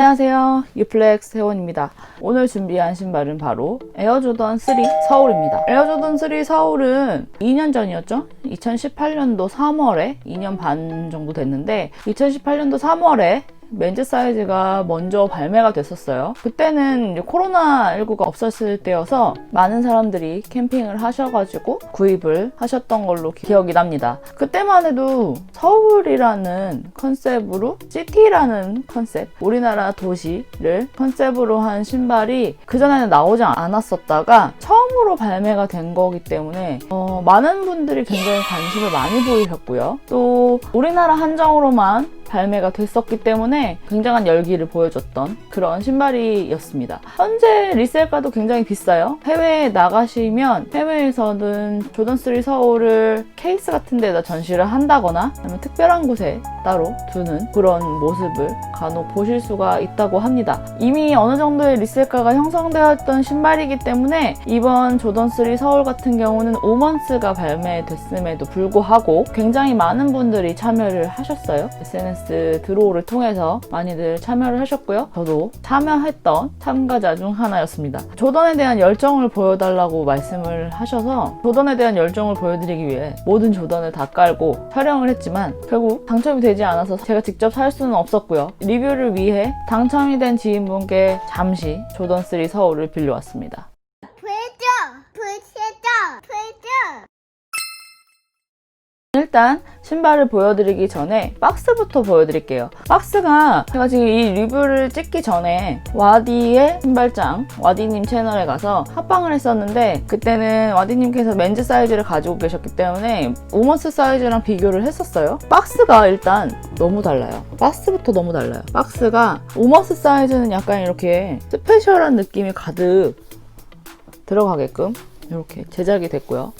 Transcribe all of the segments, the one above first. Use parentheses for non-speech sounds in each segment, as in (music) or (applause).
안녕하세요. 유플렉스 회원입니다. 오늘 준비한 신발은 바로 에어조던 3 서울입니다. 에어조던 3 서울은 2년 전이었죠? 2018년도 3월에 2년 반 정도 됐는데 2018년도 3월에 맨즈 사이즈가 먼저 발매가 됐었어요. 그때는 이제 코로나19가 없었을 때여서 많은 사람들이 캠핑을 하셔가지고 구입을 하셨던 걸로 기억이 납니다. 그때만 해도 서울이라는 컨셉으로 시티라는 컨셉, 우리나라 도시를 컨셉으로 한 신발이 그전에는 나오지 않았었다가 처음으로 발매가 된 거기 때문에 어, 많은 분들이 굉장히 관심을 많이 보이셨고요. 또 우리나라 한정으로만 발매가 됐었기 때문에 굉장한 열기를 보여줬던 그런 신발이었습니다. 현재 리셀가도 굉장히 비싸요. 해외에 나가시면 해외에서는 조던3 서울을 케이스 같은 데다 전시를 한다거나 아니면 특별한 곳에 따로 두는 그런 모습을 간혹 보실 수가 있다고 합니다. 이미 어느 정도의 리셀가가 형성되었던 신발이기 때문에 이번 조던3 서울 같은 경우는 5먼스가 발매됐음에도 불구하고 굉장히 많은 분들이 참여를 하셨어요. SNS 드로우를 통해서 많이들 참여를 하셨고요. 저도 참여했던 참가자 중 하나였습니다. 조던에 대한 열정을 보여달라고 말씀을 하셔서 조던에 대한 열정을 보여드리기 위해 모든 조던을 다 깔고 촬영을 했지만 결국 당첨이 되지 않아서 제가 직접 살 수는 없었고요. 리뷰를 위해 당첨이 된 지인분께 잠시 조던3 서울을 빌려왔습니다. 불죠 불시죠 불죠 일단 신발을 보여드리기 전에 박스부터 보여드릴게요. 박스가 제가 지금 이 리뷰를 찍기 전에 와디의 신발장 와디님 채널에 가서 합방을 했었는데 그때는 와디님께서 맨즈 사이즈를 가지고 계셨기 때문에 오먼스 사이즈랑 비교를 했었어요. 박스가 일단 너무 달라요. 박스부터 너무 달라요. 박스가 오먼스 사이즈는 약간 이렇게 스페셜한 느낌이 가득 들어가게끔 이렇게 제작이 됐고요.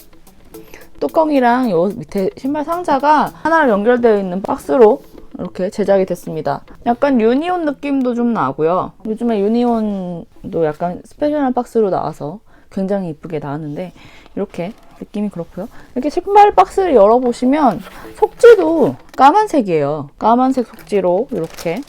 뚜껑이랑 요 밑에 신발 상자가 하나로 연결되어 있는 박스로 이렇게 제작이 됐습니다. 약간 유니온 느낌도 좀 나고요. 요즘에 유니온도 약간 스페셜한 박스로 나와서 굉장히 이쁘게 나왔는데 이렇게 느낌이 그렇고요. 이렇게 신발 박스를 열어보시면 속지도 까만색이에요. 까만색 속지로 이렇게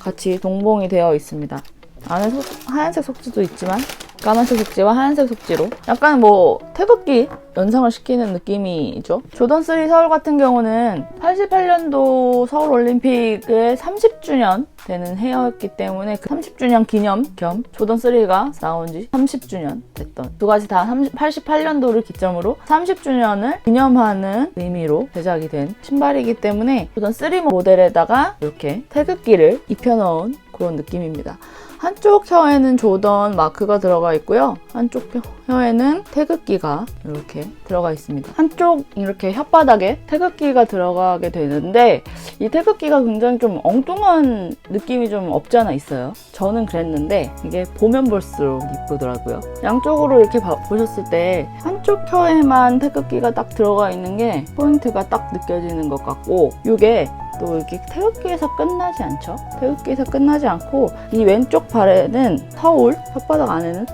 같이 동봉이 되어 있습니다. 안에 속, 하얀색 속지도 있지만 까만색 속지와 하얀색 속지로 약간 뭐 태극기 연상을 시키는 느낌이죠. 조던3 서울 같은 경우는 88년도 서울 올림픽의 30주년 되는 해였기 때문에 그 30주년 기념 겸 조던3가 나온 지 30주년 됐던 두 가지 다 88년도를 기점으로 30주년을 기념하는 의미로 제작이 된 신발이기 때문에 조던3 모델에다가 이렇게 태극기를 입혀놓은 그런 느낌입니다. 한쪽 혀에는 조던 마크가 들어가 있고요. 한쪽 혀에는 태극기가 이렇게 들어가 있습니다. 한쪽 이렇게 혓바닥에 태극기가 들어가게 되는데 이 태극기가 굉장히 좀 엉뚱한 느낌이 좀 없지 않아 있어요. 저는 그랬는데 이게 보면 볼수록 이쁘더라고요. 양쪽으로 이렇게 봐- 보셨을 때 한쪽 혀에만 태극기가 딱 들어가 있는 게 포인트가 딱 느껴지는 것 같고 이게 또 이렇게 태극기에서 끝나지 않죠. 태극기에서 끝나지 않고 이 왼쪽 발에는 서울, 혓바닥 안에는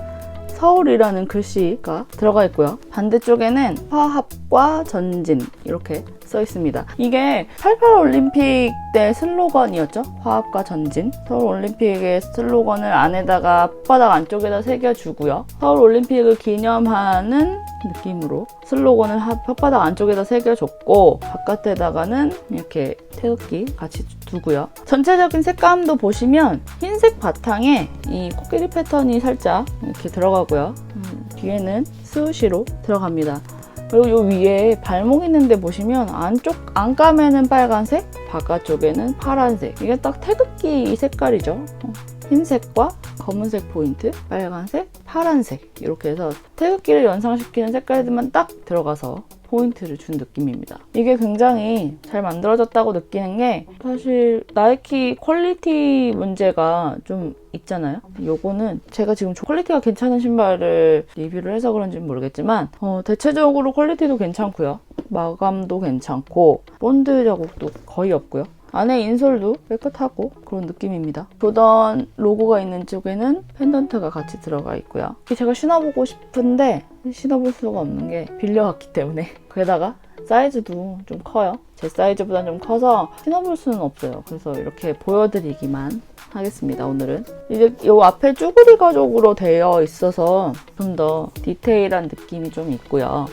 서울이라는 글씨가 들어가 있고요. 반대쪽에는 화합과 전진 이렇게 써 있습니다. 이게 88 올림픽 때 슬로건이었죠. 화합과 전진. 서울 올림픽의 슬로건을 안에다가 혓바닥 안쪽에다 새겨주고요. 서울 올림픽을 기념하는 느낌으로 슬로건을 하- 혓바닥 안쪽에다 새겨줬고 바깥에다가는 이렇게 태극기 같이 두고요. 전체적인 색감도 보시면 흰색 바탕에 이 코끼리 패턴이 살짝 이렇게 들어가고요. 음, 뒤에는 스우시로 들어갑니다. 그리고 요 위에 발목 있는데 보시면 안쪽 안감에는 빨간색, 바깥쪽에는 파란색. 이게 딱 태극기 색깔이죠. 어, 흰색과 검은색 포인트, 빨간색, 파란색 이렇게 해서 태극기를 연상시키는 색깔들만 딱 들어가서 포인트를 준 느낌입니다. 이게 굉장히 잘 만들어졌다고 느끼는 게 사실 나이키 퀄리티 문제가 좀 있잖아요. 요거는 제가 지금 퀄리티가 괜찮은 신발을 리뷰를 해서 그런지는 모르겠지만 어, 대체적으로 퀄리티도 괜찮고요. 마감도 괜찮고 본드 자국도 거의 없고요. 안에 인솔도 깨끗하고 그런 느낌입니다. 조던 로고가 있는 쪽에는 펜던트가 같이 들어가 있고요. 제가 신어보고 싶은데 신어볼 수가 없는 게 빌려왔기 때문에 (laughs) 게다가 사이즈도 좀 커요. 제 사이즈보다 좀 커서 신어볼 수는 없어요. 그래서 이렇게 보여드리기만 하겠습니다. 오늘은 이제 이 앞에 쭈그리 가죽으로 되어 있어서 좀 더 디테일한 느낌이 좀 있고요.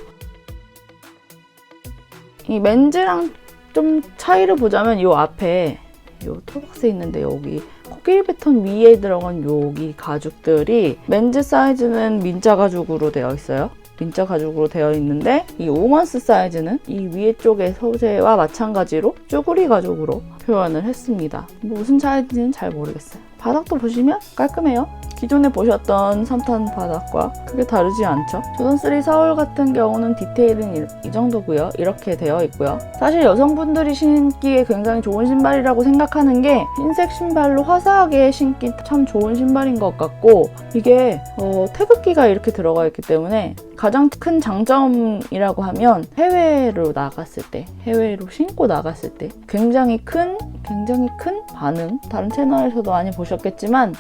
이 맨즈랑 좀 차이를 보자면 이 앞에 요 토박스 있는데 여기 코끼리 패턴 위에 들어간 여기 가죽들이 맨즈 사이즈는 민자 가죽으로 되어 있어요. 민자 가죽으로 되어 있는데 이 오먼스 사이즈는 이 위에 쪽의 소재와 마찬가지로 쭈구리 가죽으로 표현을 했습니다. 뭐 무슨 차이인지는 잘 모르겠어요. 바닥도 보시면 깔끔해요. 기존에 보셨던 3탄 바닥과 크게 다르지 않죠? 조던3 서울 같은 경우는 디테일은 이, 이 정도고요. 이렇게 되어 있고요. 사실 여성분들이 신기에 굉장히 좋은 신발이라고 생각하는 게 흰색 신발로 화사하게 신기 참 좋은 신발인 것 같고 이게 어, 태극기가 이렇게 들어가 있기 때문에 가장 큰 장점이라고 하면 해외로 나갔을 때 해외로 신고 나갔을 때 굉장히 큰 굉장히 큰 반응 다른 채널에서도 많이 보셨겠지만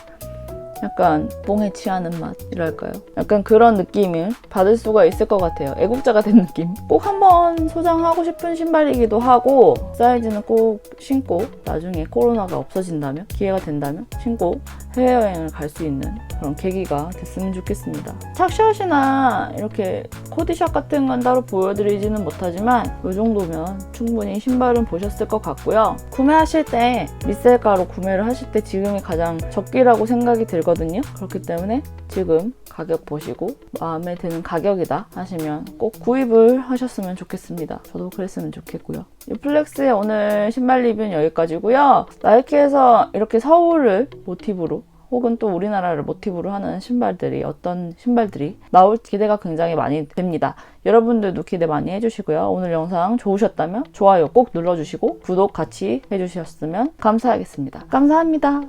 약간 뽕에 취하는 맛이랄까요? 약간 그런 느낌을 받을 수가 있을 것 같아요. 애국자가 된 느낌. 꼭 한번 소장하고 싶은 신발이기도 하고 사이즈는 꼭 신고 나중에 코로나가 없어진다면 기회가 된다면 신고 해외여행을 갈 수 있는 그런 계기가 됐으면 좋겠습니다. 착샷이나 이렇게 코디샷 같은 건 따로 보여드리지는 못하지만 이 정도면 충분히 신발은 보셨을 것 같고요. 구매하실 때 리셀가로 구매를 하실 때 지금이 가장 적기라고 생각이 들거든요. 그렇기 때문에 지금 가격 보시고 마음에 드는 가격이다 하시면 꼭 구입을 하셨으면 좋겠습니다. 저도 그랬으면 좋겠고요. 유플렉스의 오늘 신발 리뷰는 여기까지고요. 나이키에서 이렇게 서울을 모티브로 혹은 또 우리나라를 모티브로 하는 신발들이 어떤 신발들이 나올 기대가 굉장히 많이 됩니다. 여러분들도 기대 많이 해주시고요. 오늘 영상 좋으셨다면 좋아요 꼭 눌러주시고 구독 같이 해주셨으면 감사하겠습니다. 감사합니다.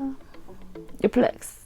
유플렉스